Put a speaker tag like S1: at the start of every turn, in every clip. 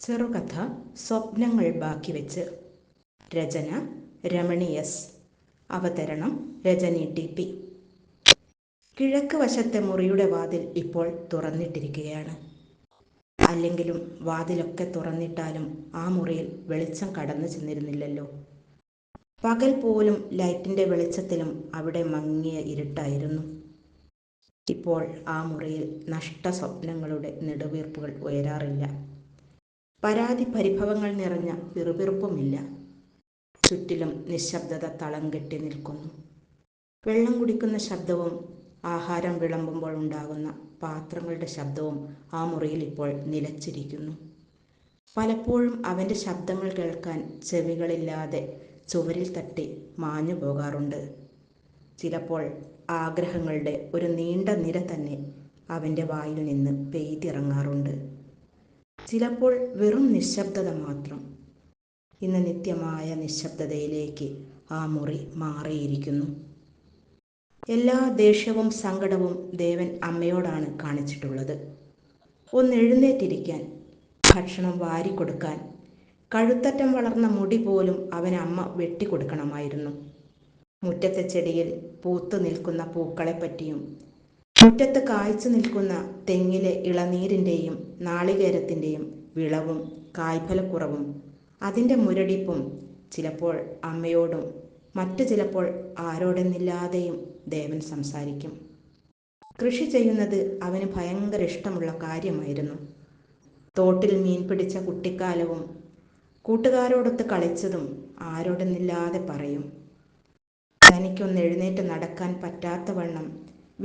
S1: ചെറുകഥ സ്വപ്നങ്ങൾ ബാക്കി വെച്ച്. രചന രമണി എസ്. അവതരണം രജനി ടി പി. കിഴക്ക് വശത്തെ മുറിയുടെ വാതിൽ ഇപ്പോൾ തുറന്നിട്ടിരിക്കുകയാണ്. അല്ലെങ്കിലും വാതിലൊക്കെ തുറന്നിട്ടാലും ആ മുറിയിൽ വെളിച്ചം കടന്നു ചെന്നിരുന്നില്ലല്ലോ. പകൽ പോലും ലൈറ്റിന്റെ വെളിച്ചത്തിലും അവിടെ മങ്ങിയ ഇരുട്ടായിരുന്നു. ഇപ്പോൾ ആ മുറിയിൽ നഷ്ട സ്വപ്നങ്ങളുടെ നെടുവീർപ്പുകൾ ഉയരാറില്ല. പരാതി പരിഭവങ്ങൾ നിറഞ്ഞ പിറുപിറുപ്പുമില്ല. ചുറ്റിലും നിശബ്ദത തളം കെട്ടി നിൽക്കുന്നു. വെള്ളം കുടിക്കുന്ന ശബ്ദവും ആഹാരം വിളമ്പുമ്പോൾ ഉണ്ടാകുന്ന പാത്രങ്ങളുടെ ശബ്ദവും ആ മുറിയിൽ ഇപ്പോൾ നിലച്ചിരിക്കുന്നു. പലപ്പോഴും അവന്റെ ശബ്ദങ്ങൾ കേൾക്കാൻ ചെവികളില്ലാതെ ചുവരിൽ തട്ടി മാഞ്ഞു പോകാറുണ്ട്. ചിലപ്പോൾ ആഗ്രഹങ്ങളുടെ ഒരു നീണ്ട നിര തന്നെ അവന്റെ വായിൽ നിന്ന് പെയ്തിറങ്ങാറുണ്ട്. ചിലപ്പോൾ വെറും നിശബ്ദത മാത്രം. ഇന്ന് നിത്യമായ നിശബ്ദതയിലേക്ക് ആ മുറി മാറിയിരിക്കുന്നു. എല്ലാ ദേഷ്യവും സങ്കടവും ദേവൻ അമ്മയോടാണ് കാണിച്ചിട്ടുള്ളത്. ഒന്ന് എഴുന്നേറ്റിരിക്കാൻ ഭക്ഷണം വാരിക്കൊടുക്കാൻ കഴുത്തറ്റം വളർന്ന മുടി പോലും അവൻ അമ്മ വെട്ടിക്കൊടുക്കണമായിരുന്നു. മുറ്റത്തെ ചെടിയിൽ പൂത്തു നിൽക്കുന്ന പൂക്കളെപ്പറ്റിയും മുറ്റത്ത് കായ്ച്ചു നിൽക്കുന്ന തെങ്ങിലെ ഇളനീരിന്റെയും നാളികേരത്തിന്റെയും വിളവും കായ്ഫലക്കുറവും അതിന്റെ മുരടിപ്പും ചിലപ്പോൾ അമ്മയോടും മറ്റു ചിലപ്പോൾ ആരോടെന്നില്ലാതെയും ദേവൻ സംസാരിക്കും. കൃഷി ചെയ്യുന്നത് അവന് ഭയങ്കര ഇഷ്ടമുള്ള കാര്യമായിരുന്നു. തോട്ടിൽ മീൻ പിടിച്ച കുട്ടിക്കാലവും കൂട്ടുകാരോടൊത്ത് കളിച്ചതും ആരോടെന്നില്ലാതെ പറയും. തനിക്കൊന്ന് എഴുന്നേറ്റ് നടക്കാൻ പറ്റാത്ത വണ്ണം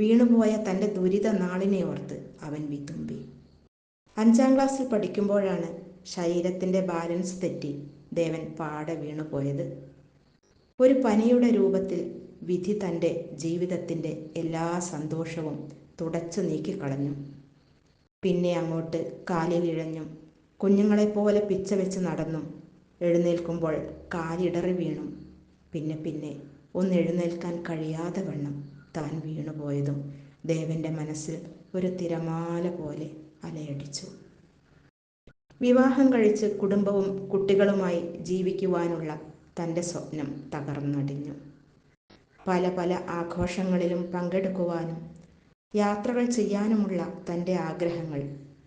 S1: വീണുപോയ തന്റെ ദുരിത നാളിനെ ഓർത്ത് അവൻ വിതുമ്പി. അഞ്ചാം ക്ലാസ്സിൽ പഠിക്കുമ്പോഴാണ് ശരീരത്തിന്റെ ബാലൻസ് തെറ്റി ദേവൻ പാടെ വീണുപോയത്. ഒരു പനിയുടെ രൂപത്തിൽ വിധി തന്റെ ജീവിതത്തിന്റെ എല്ലാ സന്തോഷവും തുടച്ചു നീക്കിക്കളഞ്ഞു. പിന്നെ അങ്ങോട്ട് കാലിൽ ഇഴഞ്ഞും കുഞ്ഞുങ്ങളെപ്പോലെ പിച്ച വെച്ച് നടന്നും എഴുന്നേൽക്കുമ്പോൾ കാലിടറി വീണും. പിന്നെ പിന്നെ ഒന്ന് എഴുന്നേൽക്കാൻ കഴിയാതെ വണ്ണം. താൻ വീണുപോയതും ദേവന്റെ മനസ്സിൽ ഒരു തിരമാല പോലെ അലയടിച്ചു. വിവാഹം കഴിച്ച് കുടുംബവും കുട്ടികളുമായി ജീവിക്കുവാനുള്ള തന്റെ സ്വപ്നം തകർന്നടിഞ്ഞു. പല പല ആഘോഷങ്ങളിലും പങ്കെടുക്കുവാനും യാത്രകൾ ചെയ്യാനുമുള്ള തന്റെ ആഗ്രഹങ്ങൾ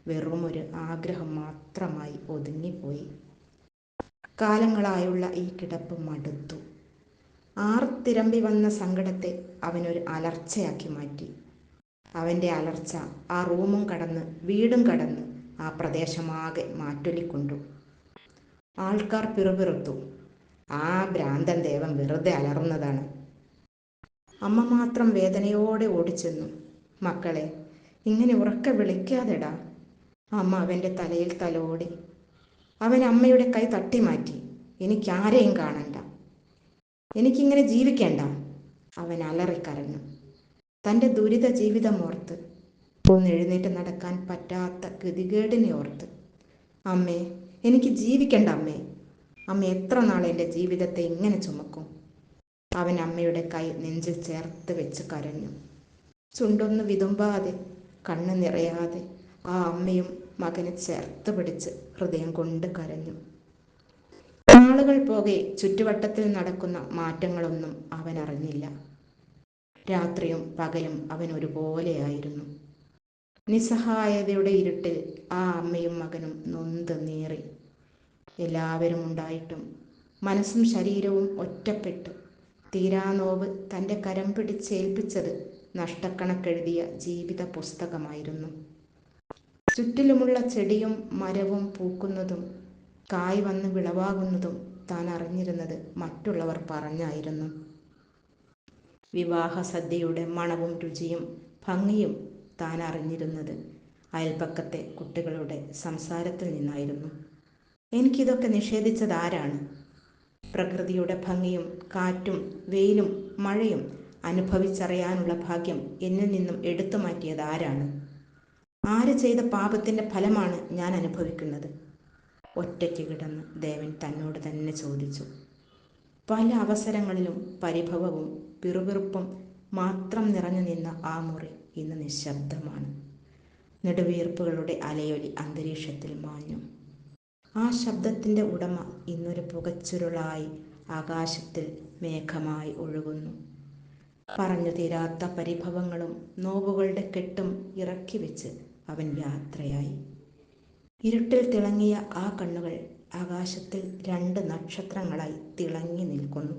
S1: വെറുമൊരു ആഗ്രഹം മാത്രമായി ഒതുങ്ങിപ്പോയി. കാലങ്ങളായുള്ള ഈ കിടപ്പ് മടുത്തു. ആർത്തിരമ്പി വന്ന സങ്കടത്തെ അവനൊരു അലർച്ചയാക്കി മാറ്റി. അവന്റെ അലർച്ച ആ റൂമും കടന്ന് വീടും കടന്ന് ആ പ്രദേശമാകെ മാറ്റൊലിക്കൊണ്ടു. ആൾക്കാർ പിറുപിറുത്തു. ആ ഭ്രാന്തൻ ദേവൻ വെറുതെ അലർന്നതാണ് അമ്മ മാത്രം വേദനയോടെ ഓടിച്ചെന്നു. മക്കളെ ഇങ്ങനെ ഉറക്കെ വിളിക്കാതെടാ. അമ്മ അവന്റെ തലയിൽ തലോടി. അവൻ അമ്മയുടെ കൈ തട്ടി മാറ്റി എനിക്കാരെയും കാണണ്ട. എനിക്കിങ്ങനെ ജീവിക്കേണ്ട. അവൻ അലറിക്കരഞ്ഞു. തന്റെ ദുരിത ജീവിതമോർത്ത് ഒന്ന് എഴുന്നേറ്റ് നടക്കാൻ പറ്റാത്ത ഗതികേടിനെ ഓർത്ത്. അമ്മേ എനിക്ക് ജീവിക്കണ്ട അമ്മേ. അമ്മ എത്ര നാൾ എന്റെ ജീവിതത്തെ ഇങ്ങനെ ചുമക്കും? അവൻ അമ്മയുടെ കൈ നെഞ്ചിൽ ചേർത്ത് വെച്ച് കരഞ്ഞു. ചുണ്ടൊന്ന് വിതുമ്പാതെ കണ്ണ് നിറയാതെ ആ അമ്മയും മകനെ ചേർത്ത് പിടിച്ച് ഹൃദയം കൊണ്ട് കരഞ്ഞു. നാളുകൾ പോകെ ചുറ്റുവട്ടത്തിൽ നടക്കുന്ന മാറ്റങ്ങളൊന്നും അവൻ അറിഞ്ഞില്ല രാത്രിയും പകലും അവൻ ഒരുപോലെയായിരുന്നു നിസ്സഹായതയുടെ ഇരുട്ടിൽ ആ അമ്മയും മകനും നൊന്ത് നീറി. എല്ലാവരും ഉണ്ടായിട്ടും മനസ്സും ശരീരവും ഒറ്റപ്പെട്ടു തീരാനോവ് തന്റെ കരം പിടിച്ചേൽപ്പിച്ചത് നഷ്ടക്കണക്കെഴുതിയ ജീവിത പുസ്തകമായിരുന്നു. ചുറ്റിലുമുള്ള ചെടിയും മരവും പൂക്കുന്നതും കായ് വന്ന് വിളവാകുന്നതും താൻ അറിഞ്ഞിരുന്നത് മറ്റുള്ളവർ പറഞ്ഞായിരുന്നു. വിവാഹ സദ്യയുടെ മണവും രുചിയും ഭംഗിയും താൻ അറിഞ്ഞിരുന്നത് അയൽപ്പക്കത്തെ കുട്ടികളുടെ സംസാരത്തിൽ നിന്നായിരുന്നു. എനിക്കിതൊക്കെ നിഷേധിച്ചത് ആരാണ് പ്രകൃതിയുടെ ഭംഗിയും കാറ്റും വെയിലും മഴയും അനുഭവിച്ചറിയാനുള്ള ഭാഗ്യം എന്നിൽ നിന്നും എടുത്തു മാറ്റിയത് ആരാണ് ആര് ചെയ്ത പാപത്തിന്റെ ഫലമാണ് ഞാൻ അനുഭവിക്കുന്നത്? ഒറ്റയ്ക്ക് കിടന്ന് ദേവൻ തന്നോട് തന്നെ ചോദിച്ചു. പല അവസരങ്ങളിലും പരിഭവവും പിറുപിറുപ്പും മാത്രം നിറഞ്ഞു നിന്ന ആ മുറി ഇന്ന് നിശബ്ദമാണ്. നെടുവീർപ്പുകളുടെ അലയൊലി അന്തരീക്ഷത്തിൽ മാഞ്ഞു. ആ ശബ്ദത്തിന്റെ ഉടമ ഇന്നൊരു പുകച്ചുരുളായി ആകാശത്തിൽ മേഘമായി ഒഴുകുന്നു. പറഞ്ഞു തീരാത്ത പരിഭവങ്ങളും നോവുകളുടെ കെട്ടും ഇറക്കി വെച്ച് അവൻ യാത്രയായി. ഇരുട്ടിൽ തിളങ്ങിയ ആ കണ്ണുകൾ ആകാശത്തിൽ രണ്ട് നക്ഷത്രങ്ങളായി തിളങ്ങി നിൽക്കുന്നു.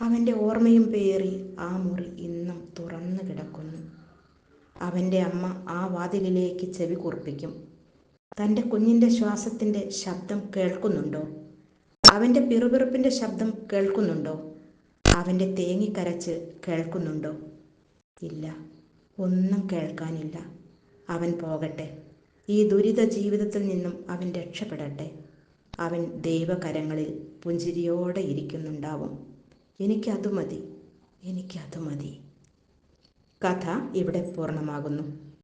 S1: അവന്റെ ഓർമ്മയും പേറി ആ മുറി ഇന്നും തുറന്നു കിടക്കുന്നു. അവന്റെ അമ്മ ആ വാതിലിലേക്ക് ചെവി കുർപ്പിക്കും തന്റെ കുഞ്ഞിന്റെ ശ്വാസത്തിന്റെ ശബ്ദം കേൾക്കുന്നുണ്ടോ? അവന്റെ പിറുപിറുപ്പിന്റെ ശബ്ദം കേൾക്കുന്നുണ്ടോ? അവന്റെ തേങ്ങിക്കരച്ച് കേൾക്കുന്നുണ്ടോ? ഇല്ല ഒന്നും കേൾക്കാനില്ല. അവൻ പോകട്ടെ. ഈ ദുരിത ജീവിതത്തിൽ നിന്നും അവൻ രക്ഷപ്പെടട്ടെ. അവൻ ദൈവകരങ്ങളിൽ പുഞ്ചിരിയോടെ ഇരിക്കുന്നുണ്ടാവും. എനിക്കതു മതി എനിക്കതു മതി കഥ ഇവിടെ പൂർണമാകുന്നു.